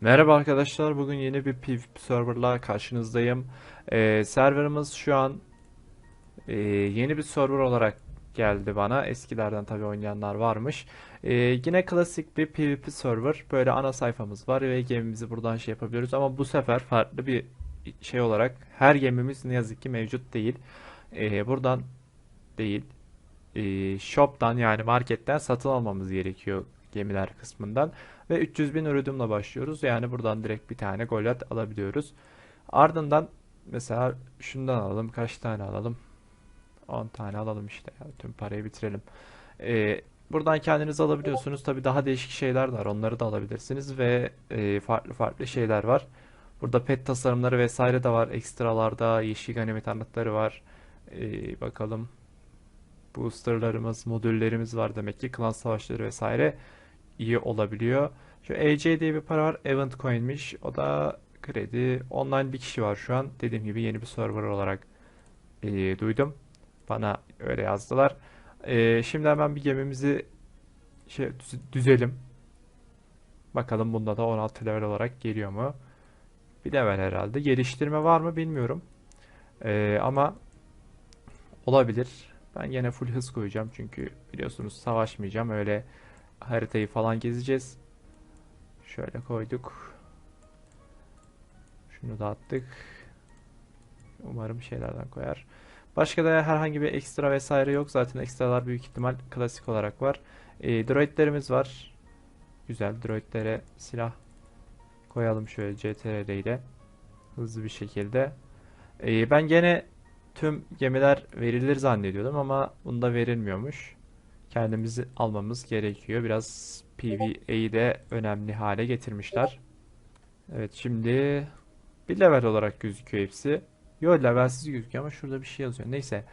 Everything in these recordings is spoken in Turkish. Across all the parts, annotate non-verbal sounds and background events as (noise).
Merhaba arkadaşlar, bugün yeni bir PvP serverla karşınızdayım. Ee, serverımız şu an e, yeni bir server olarak geldi bana. Eskilerden tabii oynayanlar varmış. Ee, yine klasik bir PvP server. Böyle ana sayfamız var ve gemimizi buradan şey yapabiliyoruz. Ama bu sefer farklı bir şey olarak her gemimiz ne yazık ki mevcut değil. Ee, buradan değil, e, shop'tan yani marketten satın almamız gerekiyor gemiler kısmından. Ve 300 bin ürünümle başlıyoruz. Yani buradan direkt bir tane golat alabiliyoruz. Ardından mesela şundan alalım. Kaç tane alalım? 10 tane alalım işte. ya. Tüm parayı bitirelim. Ee, buradan kendiniz alabiliyorsunuz. Tabii daha değişik şeyler de var. Onları da alabilirsiniz. Ve e, farklı farklı şeyler var. Burada pet tasarımları vesaire de var. Ekstralarda yeşil ganimet anahtarı var. Ee, bakalım. Boosterlarımız, modüllerimiz var demek ki. Klan savaşları vesaire iyi olabiliyor. Şu EC diye bir para var. Event Coin'miş. O da kredi. Online bir kişi var şu an. Dediğim gibi yeni bir server olarak e, duydum. Bana öyle yazdılar. E, şimdi hemen bir gemimizi şey düz- düzelim. Bakalım bunda da 16 level olarak geliyor mu? Bir level herhalde. Geliştirme var mı bilmiyorum. E, ama olabilir. Ben yine full hız koyacağım çünkü biliyorsunuz savaşmayacağım. Öyle haritayı falan gezeceğiz. Şöyle koyduk. Şunu da attık. Umarım şeylerden koyar. Başka da herhangi bir ekstra vesaire yok. Zaten ekstralar büyük ihtimal klasik olarak var. E, droidlerimiz var. Güzel droidlere silah koyalım şöyle CTRL ile. Hızlı bir şekilde. E, ben gene tüm gemiler verilir zannediyordum ama bunda verilmiyormuş. Kendimizi almamız gerekiyor. Biraz PvE'yi de önemli hale getirmişler. Evet şimdi bir level olarak gözüküyor hepsi. Yo levelsiz gözüküyor ama şurada bir şey yazıyor. Neyse.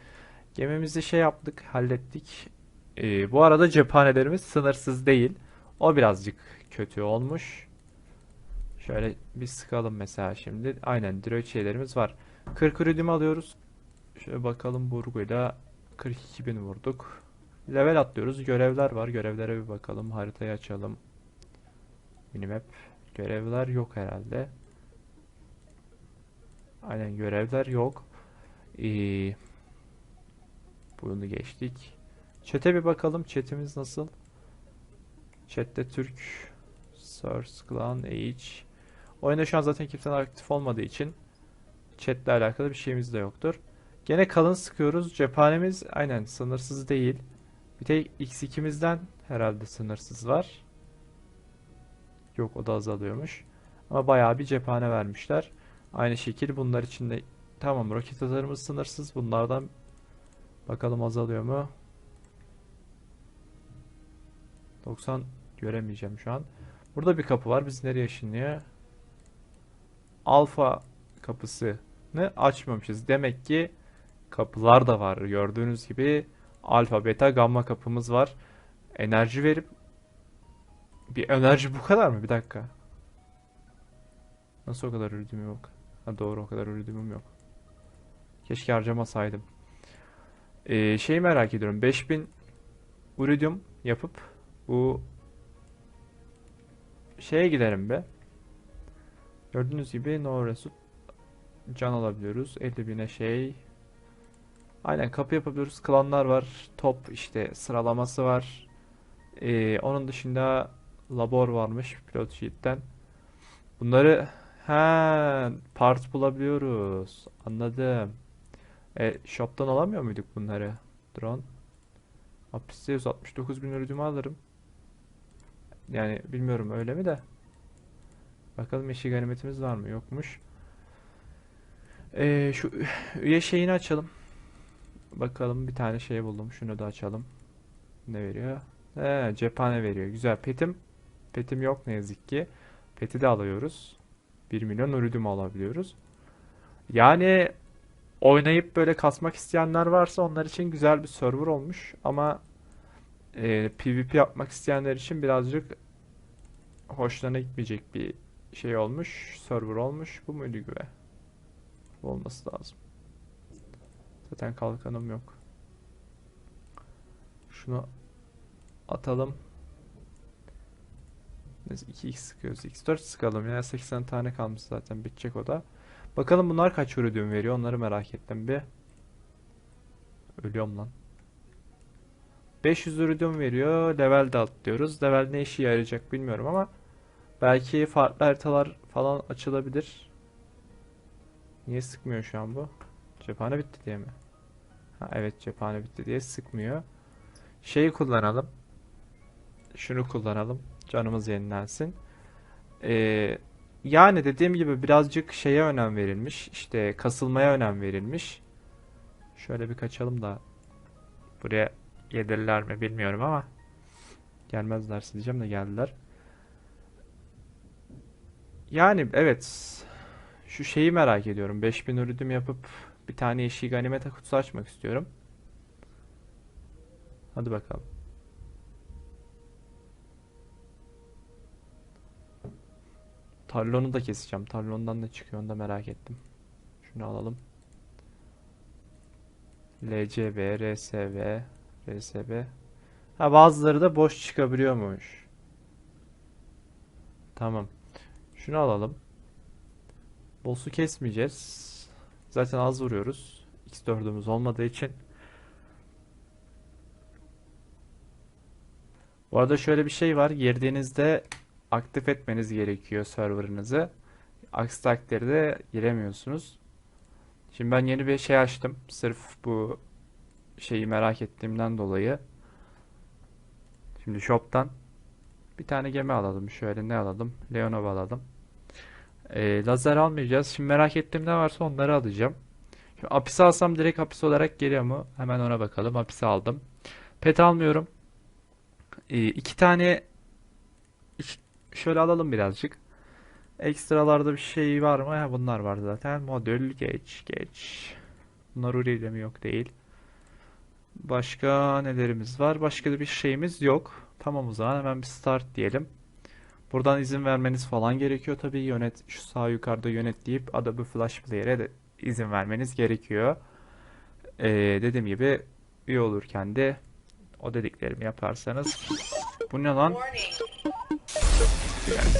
Gemimizi şey yaptık, hallettik. Ee, bu arada cephanelerimiz sınırsız değil. O birazcık kötü olmuş. Şöyle bir sıkalım mesela şimdi. Aynen droid şeylerimiz var. 40 ürünümü alıyoruz. Şöyle bakalım burguyla 42 bin vurduk. Level atlıyoruz. Görevler var. Görevlere bir bakalım. Haritayı açalım. Minimap. Görevler yok herhalde. Aynen görevler yok. Ee, bunu geçtik. Chat'e bir bakalım. Chat'imiz nasıl? Chat'te Türk, Source, Clan, Age. Oyunda şu an zaten kimsenin aktif olmadığı için chat'le alakalı bir şeyimiz de yoktur. Gene kalın sıkıyoruz. Cephanemiz aynen sınırsız değil. Bir tek X2'mizden herhalde sınırsız var. Yok o da azalıyormuş. Ama bayağı bir cephane vermişler. Aynı şekil bunlar için de tamam roket atarımız sınırsız. Bunlardan bakalım azalıyor mu? 90 göremeyeceğim şu an. Burada bir kapı var. Biz nereye ışınlıyor? Alfa kapısını açmamışız. Demek ki kapılar da var. Gördüğünüz gibi alfa, beta, gamma kapımız var. Enerji verip bir enerji bu kadar mı? Bir dakika. Nasıl o kadar ürünüm yok? Ha doğru o kadar ürünüm yok. Keşke harcamasaydım. Ee, şeyi merak ediyorum. 5000 iridium yapıp bu şeye giderim be. Gördüğünüz gibi no resource can alabiliyoruz. 50 bine şey. Aynen kapı yapabiliyoruz. Klanlar var. Top işte sıralaması var. Ee, onun dışında labor varmış pilot sheet'ten. Bunları ha part bulabiliyoruz. Anladım. E, shop'tan alamıyor muyduk bunları? Drone. Hapiste 169 bin ürünümü alırım. Yani bilmiyorum öyle mi de. Bakalım yeşil ganimetimiz var mı? Yokmuş. Ee, şu üye şeyini açalım. Bakalım bir tane şey buldum. Şunu da açalım. Ne veriyor? He, cephane veriyor. Güzel. Petim. Petim yok ne yazık ki. Peti de alıyoruz. 1 milyon iridium alabiliyoruz. Yani oynayıp böyle kasmak isteyenler varsa onlar için güzel bir server olmuş. Ama e, PvP yapmak isteyenler için birazcık hoşlarına gitmeyecek bir şey olmuş. Server olmuş. Bu muydu güve? Olması lazım. Zaten kalkanım yok. Şunu atalım. Neyse 2x sıkıyoruz. x4 sıkalım ya. 80 tane kalmış zaten. Bitecek o da. Bakalım bunlar kaç ürün veriyor. Onları merak ettim bir. Ölüyorum lan. 500 ürün veriyor. Level de atlıyoruz. Level ne işe yarayacak bilmiyorum ama belki farklı haritalar falan açılabilir. Niye sıkmıyor şu an bu? Cephane bitti diye mi? Ha, evet cephane bitti diye sıkmıyor. Şeyi kullanalım. Şunu kullanalım. Canımız yenilensin. Ee, yani dediğim gibi birazcık şeye önem verilmiş. İşte kasılmaya önem verilmiş. Şöyle bir kaçalım da buraya gelirler mi bilmiyorum ama gelmezlerse diyeceğim de geldiler. Yani evet şu şeyi merak ediyorum. 5000 ürün yapıp bir tane yeşil ganimete kutusu açmak istiyorum. Hadi bakalım. Tarlonu da keseceğim. Tarlondan ne çıkıyor onu da merak ettim. Şunu alalım. LCB, RSV, RSB. Ha bazıları da boş çıkabiliyormuş. Tamam. Şunu alalım. Boss'u kesmeyeceğiz. Zaten az vuruyoruz. X4'ümüz olmadığı için. Bu arada şöyle bir şey var. Girdiğinizde aktif etmeniz gerekiyor serverınızı. Aksi takdirde giremiyorsunuz. Şimdi ben yeni bir şey açtım. Sırf bu şeyi merak ettiğimden dolayı. Şimdi shop'tan bir tane gemi alalım. Şöyle ne alalım? Leonov alalım. Ee, lazer almayacağız. Şimdi merak ettiğim ne varsa onları alacağım. Şimdi apis alsam direkt apis olarak geliyor mu? Hemen ona bakalım. Apis aldım. Pet almıyorum. Ee, iki tane şöyle alalım birazcık. Ekstralarda bir şey var mı? Ha, bunlar var zaten. Modül geç geç. Bunlar Uri'de mi yok değil. Başka nelerimiz var? Başka da bir şeyimiz yok. Tamam o zaman hemen bir start diyelim. Buradan izin vermeniz falan gerekiyor tabii. Yönet şu sağ yukarıda yönet deyip Adobe Flash Player'e de izin vermeniz gerekiyor. Ee, dediğim gibi üye olurken de o dediklerimi yaparsanız. Bu ne lan? Yani.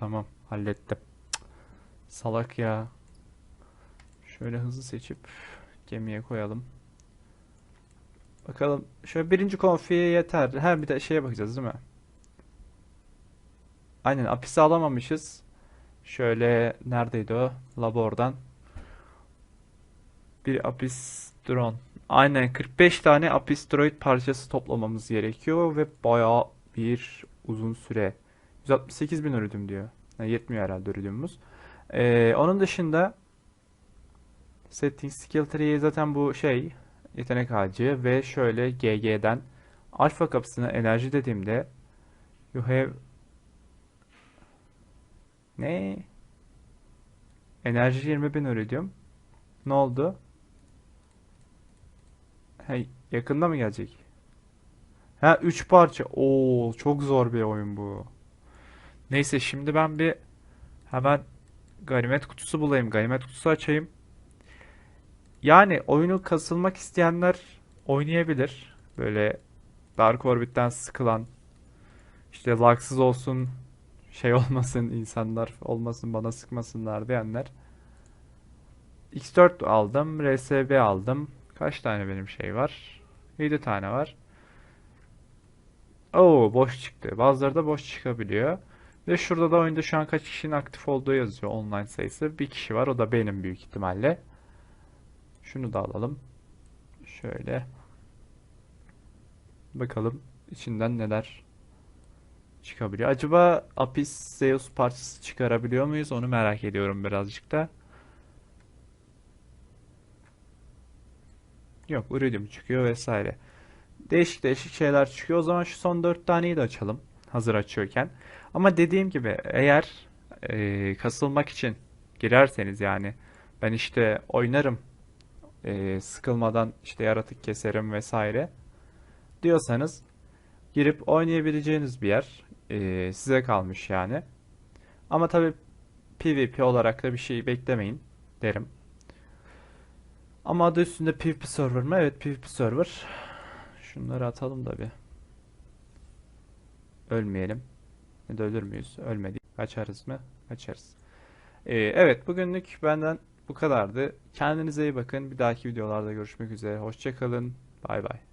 Tamam hallettim. Salak ya. Şöyle hızlı seçip gemiye koyalım. Bakalım. Şöyle birinci konfiye yeter. Her bir de şeye bakacağız değil mi? Aynen apisi alamamışız. Şöyle neredeydi o? Labordan. Bir apis drone. Aynen 45 tane apis droid parçası toplamamız gerekiyor ve bayağı bir uzun süre. 168 bin ürün diyor. Yani yetmiyor herhalde ürünümüz. Ee, onun dışında Settings Skill Tree zaten bu şey yetenek ağacı ve şöyle GG'den alfa kapısına enerji dediğimde you have ne? Enerji 20 bin. Ne oldu? Hey, yakında mı gelecek? Ha 3 parça. Oo çok zor bir oyun bu. Neyse şimdi ben bir hemen ganimet kutusu bulayım. Ganimet kutusu açayım. Yani oyunu kasılmak isteyenler oynayabilir. Böyle Dark Orbit'ten sıkılan işte lagsız olsun şey (laughs) olmasın insanlar olmasın bana sıkmasınlar diyenler. X4 aldım. RSB aldım. Kaç tane benim şey var? 7 tane var. Oo boş çıktı. Bazıları da boş çıkabiliyor. Ve şurada da oyunda şu an kaç kişinin aktif olduğu yazıyor online sayısı. Bir kişi var. O da benim büyük ihtimalle. Şunu da alalım. Şöyle. Bakalım içinden neler çıkabiliyor. Acaba Apis Zeus parçası çıkarabiliyor muyuz? Onu merak ediyorum birazcık da. Yok, Iridium çıkıyor vesaire. Değişik değişik şeyler çıkıyor. O zaman şu son 4 taneyi de açalım. Hazır açıyorken. Ama dediğim gibi eğer e, kasılmak için girerseniz yani ben işte oynarım e, sıkılmadan işte yaratık keserim vesaire diyorsanız girip oynayabileceğiniz bir yer e, size kalmış yani. Ama tabii PvP olarak da bir şey beklemeyin derim. Ama adı üstünde PvP server mı? Evet PvP server. Şunları atalım da bir. Ölmeyelim. Ne de ölür müyüz? Ölmedik. Kaçarız mı? Kaçarız. Ee, evet bugünlük benden bu kadardı. Kendinize iyi bakın. Bir dahaki videolarda görüşmek üzere. Hoşça kalın. Bay bay.